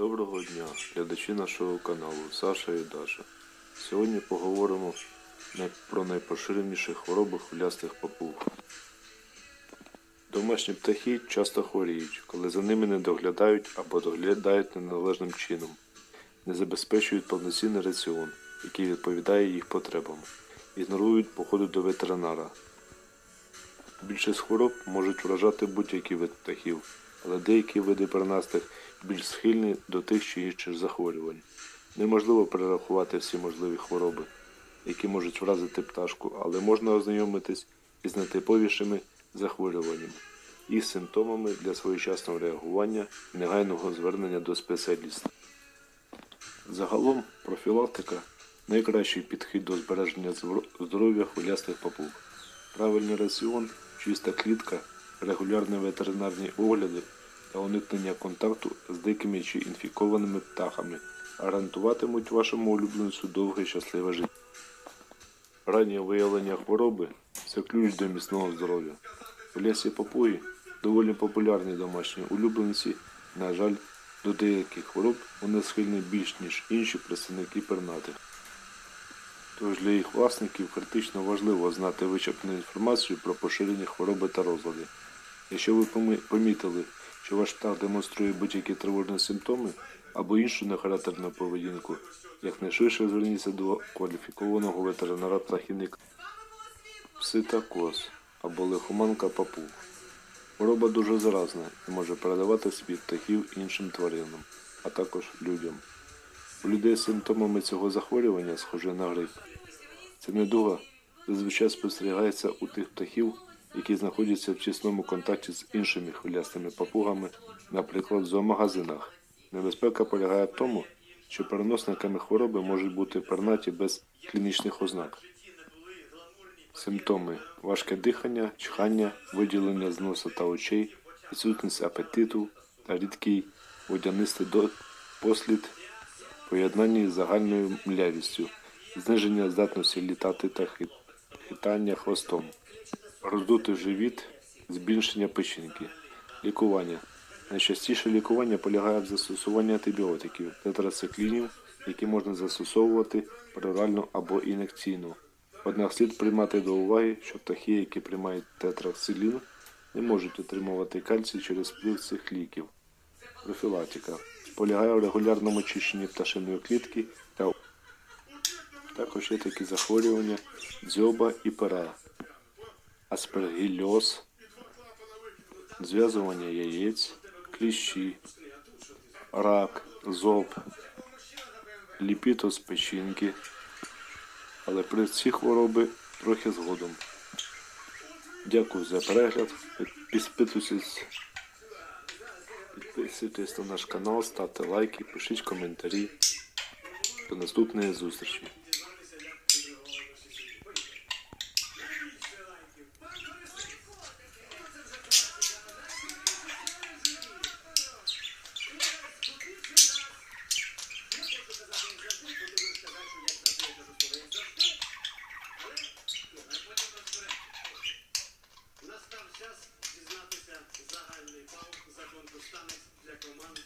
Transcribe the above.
Доброго дня, глядачі нашого каналу Саша і Даша. Сьогодні поговоримо про найпоширеніші хвороби хвилястих папуг. Домашні птахи часто хворіють, коли за ними не доглядають або доглядають неналежним чином, не забезпечують повноцінний раціон, який відповідає їх потребам, ігнорують походи до ветеринара. Більшість хвороб можуть вражати будь-який вид птахів, але деякі види пернастих більш схильні до тих чи інших захворювань. Неможливо перерахувати всі можливі хвороби, які можуть вразити пташку, але можна ознайомитись із найтиповішими захворюваннями, їх симптомами для своєчасного реагування і негайного звернення до спеціаліста. Загалом профілактика найкращий підхід до збереження здоров'я хвилястих папуг. Правильний раціон, чиста клітка, регулярні ветеринарні огляди та уникнення контакту з дикими чи інфікованими птахами гарантуватимуть вашому улюбленцю довге щасливе життя. Раннє виявлення хвороби це ключ до міцного здоров'я. Хвилясті папуги доволі популярні домашні улюбленці. На жаль, до деяких хвороб вони схильні більш ніж інші представники пернатих. Тож для їх власників критично важливо знати вичерпну інформацію про поширені хвороби та розлади. Якщо ви помітили, що ваш птах демонструє будь-які тривожні симптоми або іншу нехарактерну поведінку, якнайшвидше зверніться до кваліфікованого ветеринара птахівника. Пситакоз або лихоманка папуг. Хвороба дуже заразна і може передаватися від птахів іншим тваринам, а також людям. У людей з симптомами цього захворювання схоже на грип. Ця недуга зазвичай спостерігається у тих птахів, які знаходяться в тісному контакті з іншими хвилястими папугами, наприклад, в зоомагазинах. Небезпека полягає в тому, що переносниками хвороби можуть бути пернаті без клінічних ознак. Симптоми важке дихання, чхання, виділення з носа та очей, відсутність апетиту та рідкий водянистий послід в поєднанні з загальною млявістю, зниження здатності літати та хит- хитання хвостом, роздутий живіт, збільшення печінки, лікування. Найчастіше лікування полягає в застосуванні антибіотиків, тетрациклінів, які можна застосовувати перорально або ін'єкційно. Однак слід приймати до уваги, що птахи, які приймають тетрацилін, не можуть отримувати кальцій через вплив цих ліків. Профілактика полягає в регулярному очищенні пташиної клітки та також є такі захворювання дзьоба і пера, аспергільоз, зв'язування яєць, кліщі, рак, зоб, ліпітоз печінки. Але при ці хвороби трохи згодом. Дякую за перегляд. Підписуйтесь, на наш канал, ставте лайки, пишіть коментарі. До наступної зустрічі. Настав час дізнатися загальний паук за конкурсантів для команди